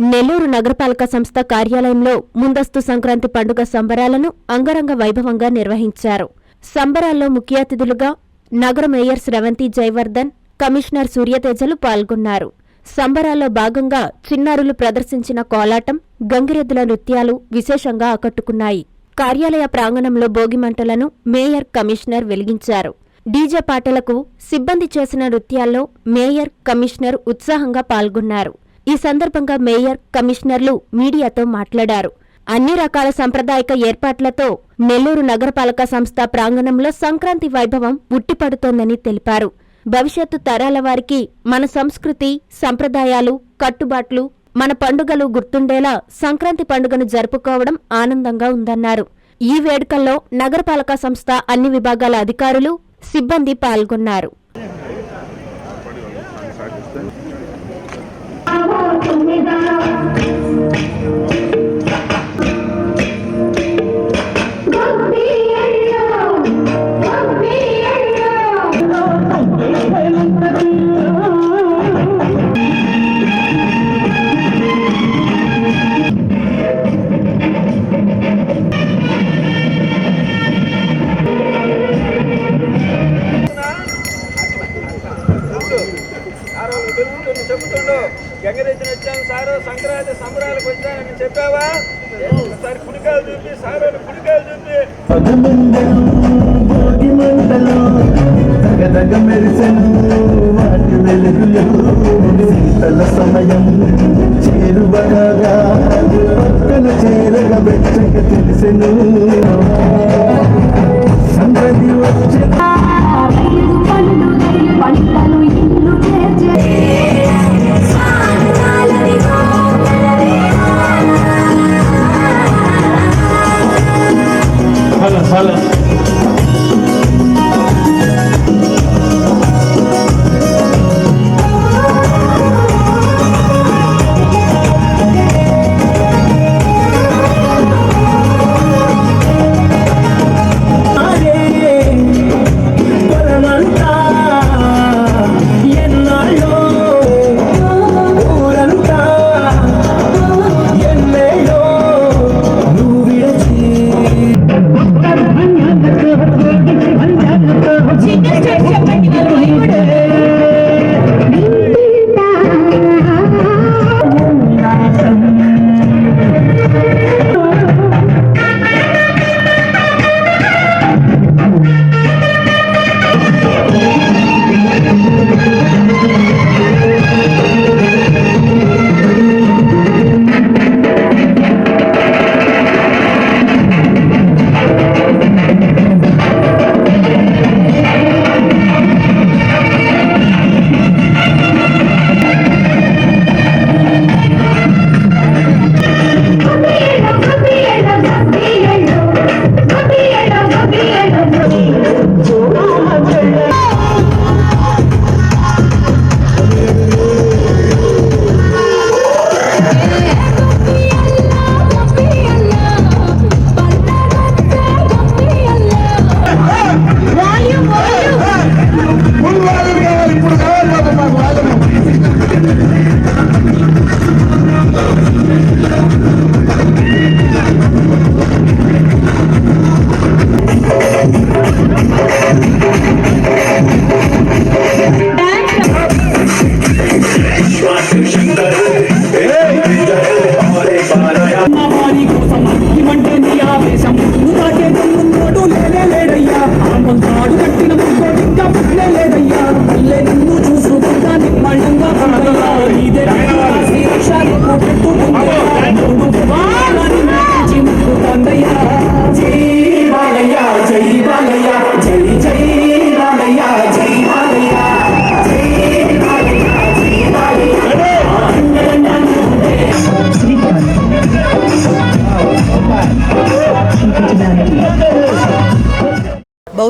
నెల్లూరు నగరపాలక సంస్థ కార్యాలయంలో ముందస్తు సంక్రాంతి పండుగ సంబరాలను అంగరంగ వైభవంగా నిర్వహించారు. సంబరాల్లో ముఖ్య అతిథులుగా నగర మేయర్ స్రవంతి జయవర్ధన్ కమిషనర్ సూర్యతేజలు పాల్గొన్నారు. సంబరాల్లో భాగంగా చిన్నారులు ప్రదర్శించిన కోలాటం గంగిరెద్దుల నృత్యాలు విశేషంగా ఆకట్టుకున్నాయి. కార్యాలయ ప్రాంగణంలో భోగిమంటలను మేయర్ కమిషనర్ వెలిగించారు. డీజే పాటలకు సిబ్బంది చేసిన నృత్యాల్లో మేయర్ కమిషనర్ ఉత్సాహంగా పాల్గొన్నారు. ఈ సందర్భంగా మేయర్ కమిషనర్లు మీడియాతో మాట్లాడారు. అన్ని రకాల సంప్రదాయక ఏర్పాట్లతో నెల్లూరు నగరపాలక సంస్థ ప్రాంగణంలో సంక్రాంతి వైభవం ఉట్టిపడుతోందని తెలిపారు. భవిష్యత్తు తరాల వారికి మన సంస్కృతి సంప్రదాయాలు కట్టుబాట్లు మన పండుగలు గుర్తుండేలా సంక్రాంతి పండుగను జరుపుకోవడం ఆనందంగా ఉందన్నారు. ఈ వేడుకల్లో నగరపాలక సంస్థ అన్ని విభాగాల అధికారులు సిబ్బంది పాల్గొన్నారు. సారు ఒకసారి కుడికాయలు చూపి సారు కుడికాయలు చూపి భోగి మంటలు తగదగ మెరిసెను వాటి వెలుగులు శీతల సమయం చేరువగా పక్కన చేరగ వెచ్చక తెలిసెను. Helen.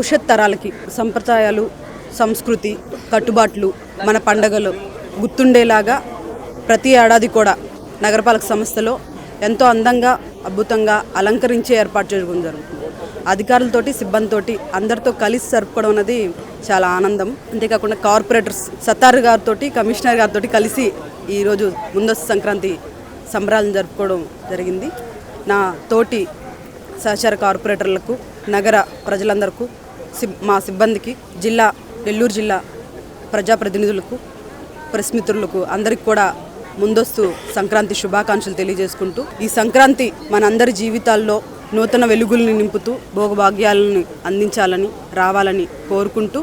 భవిష్యత్ తరాలకి సంప్రదాయాలు సంస్కృతి కట్టుబాట్లు మన పండగలు గుర్తుండేలాగా ప్రతి ఏడాది కూడా నగరపాలక సంస్థలో ఎంతో అందంగా అద్భుతంగా అలంకరించే ఏర్పాటు చేయడం జరుగుతుంది. అధికారులతోటి సిబ్బందితోటి అందరితో కలిసి జరుపుకోవడం అనేది చాలా ఆనందం. అంతేకాకుండా కార్పొరేటర్స్ సత్తార్ గారితో కమిషనర్ గారితో కలిసి ఈరోజు ముందస్తు సంక్రాంతి సంబరాలను జరుపుకోవడం జరిగింది. నా తోటి సహచార కార్పొరేటర్లకు నగర ప్రజలందరికీ మా సిబ్బందికి జిల్లా నెల్లూరు జిల్లా ప్రజాప్రతినిధులకు ప్రెస్ మిత్రులకు అందరికి కూడా ముందస్తు సంక్రాంతి శుభాకాంక్షలు తెలియజేసుకుంటూ ఈ సంక్రాంతి మనందరి జీవితాల్లో నూతన వెలుగుల్ని నింపుతూ భోగభాగ్యాలను అందించాలని రావాలని కోరుకుంటూ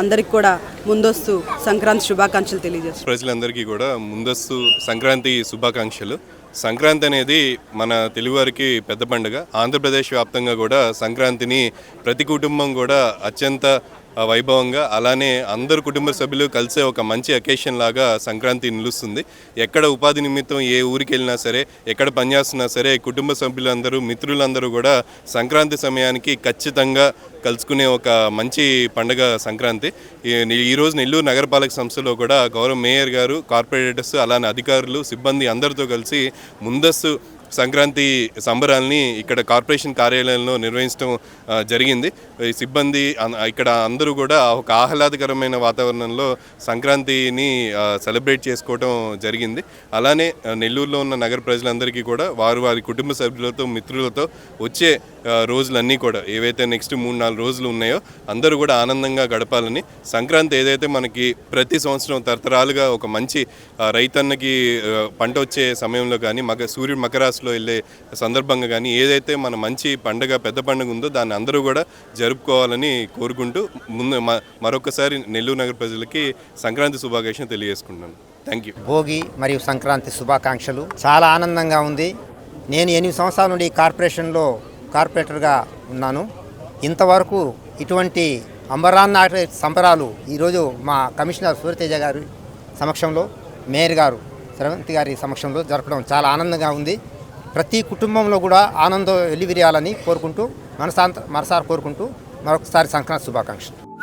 అందరికి కూడా ముందస్తు సంక్రాంతి శుభాకాంక్షలు తెలియజేస్తున్నాను ప్రజలందరికీ కూడా ముందస్తు సంక్రాంతి శుభాకాంక్షలు. సంక్రాంతి అనేది మన తెలుగువారికి పెద్ద పండుగ. ఆంధ్రప్రదేశ్ వ్యాప్తంగా కూడా సంక్రాంతిని ప్రతి కుటుంబం కూడా అత్యంత వైభవంగా అలానే అందరు కుటుంబ సభ్యులు కలిసే ఒక మంచి అకేషన్ లాగా సంక్రాంతి నిలుస్తుంది. ఎక్కడ ఉపాధి నిమిత్తం ఏ ఊరికి వెళ్ళినా సరే ఎక్కడ పనిచేస్తున్నా సరే కుటుంబ సభ్యులందరూ మిత్రులందరూ కూడా సంక్రాంతి సమయానికి ఖచ్చితంగా కలుసుకునే ఒక మంచి పండుగ సంక్రాంతి. ఈరోజు నెల్లూరు నగరపాలక సంస్థలో కూడా గౌరవ మేయర్ గారు కార్పొరేటర్స్ అలానే అధికారులు సిబ్బంది అందరితో కలిసి ముందస్తు సంక్రాంతి సంబరాల్ని ఇక్కడ కార్పొరేషన్ కార్యాలయంలో నిర్వహించడం జరిగింది. ఈ సిబ్బంది అన్- ఇక్కడ అందరూ కూడా ఒక ఆహ్లాదకరమైన వాతావరణంలో సంక్రాంతిని సెలబ్రేట్ చేసుకోవడం జరిగింది. అలానే నెల్లూరులో ఉన్న నగర ప్రజలందరికీ కూడా వారు వారి కుటుంబ సభ్యులతో మిత్రులతో వచ్చే రోజులన్నీ కూడా ఏవైతే నెక్స్ట్ మూడు నాలుగు రోజులు ఉన్నాయో అందరూ కూడా ఆనందంగా గడపాలని సంక్రాంతి ఏదైతే మనకి ప్రతి సంవత్సరం తరతరాలుగా ఒక మంచి రైతన్నకి పంట వచ్చే సమయంలో కానీ మగ సూర్యుడు మకరాశిలో వెళ్ళే సందర్భంగా కానీ ఏదైతే మన మంచి పండగ పెద్ద పండుగ ఉందో దాన్ని అందరూ కూడా జరుపుకోవాలని కోరుకుంటూ ముందు మరొకసారి నెల్లూరు నగర ప్రజలకి సంక్రాంతి శుభాకాంక్షలు తెలియజేసుకుంటున్నాను. థ్యాంక్ యూ భోగి మరియు సంక్రాంతి శుభాకాంక్షలు. చాలా ఆనందంగా ఉంది. నేను ఎనిమిది సంవత్సరాల నుండి కార్పొరేషన్లో కార్పొరేటర్గా ఉన్నాను. ఇంతవరకు ఇటువంటి అంబరాన్న సంబరాలు ఈరోజు మా కమిషనర్ సూర్యతేజ గారి సమక్షంలో మేయర్ గారు శ్రవంతి గారి సమక్షంలో జరపడం చాలా ఆనందంగా ఉంది. ప్రతి కుటుంబంలో కూడా ఆనందం వెల్లివిరియాలని కోరుకుంటూ మనసాంత మనసారి కోరుకుంటూ మరొకసారి సంక్రాంతి శుభాకాంక్షలు.